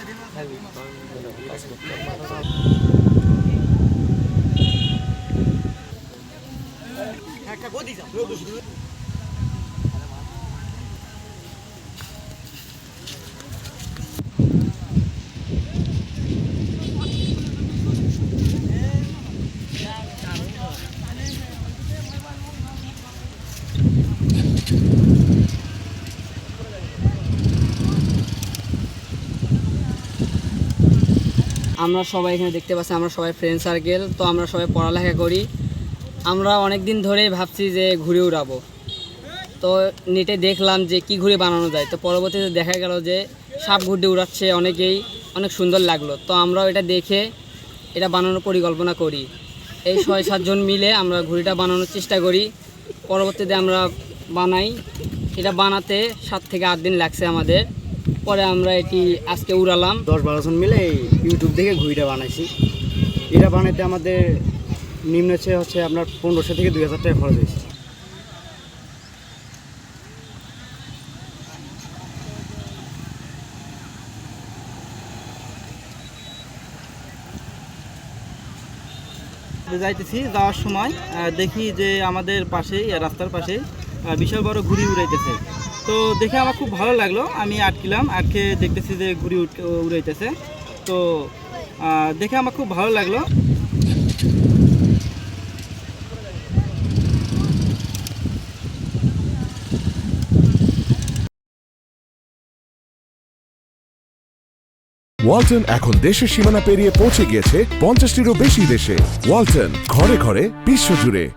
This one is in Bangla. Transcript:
কাজ করতে আমরা সবাই এখানে দেখতে পাচ্ছি, আমরা সবাই ফ্রেন্ড সার্কেল তো আমরা সবাই পড়ালেখা করি। আমরা অনেক দিন ধরেই ভাবছি যে ঘুরে উড়াবো। তো নেটে দেখলাম যে কি ঘুরে বানানো যায়। তো পরবর্তীতে দেখা গেল যে সাপ ঘুরতে উড়াচ্ছে অনেকেই, অনেক সুন্দর লাগল। তো আমরাও এটা দেখে এটা বানানোর পরিকল্পনা করি। এই ছয় সাতজন মিলে আমরা ঘুড়িটা বানানোর চেষ্টা করি। পরবর্তীতে আমরা বানাই। এটা বানাতে সাত থেকে আট দিন লাগছে আমাদের। পরে আমরা এটি আজকে উড়ালাম। দশ বারো জন মিলে ইউটিউব দেখে ঘুড়িটা বানাইছি। এটা বানাইতে আমাদের নিম্ন হচ্ছে হচ্ছে আপনার পনেরোশো থেকে দুই হাজার টাকা খরচ হয়েছে। যাইতেছি যাওয়ার সময় দেখি যে আমাদের পাশেই রাস্তার পাশেই বিশাল বড় ঘুড়ি উড়াইতেছে। তো দেখে আমার খুব ভালো লাগল। আমি আটকিলাম, আটকে দেখতেছি যে ঘুড়ি উড়াইতেছে। তো দেখে আমার খুব ভালো লাগল। ওয়ালটন এখন দেশের সীমানা পেরিয়ে পৌঁছে গিয়েছে পঞ্চাশটিরও বেশি দেশে। ওয়ালটন, ঘরে ঘরে, বিশ্বজুড়ে।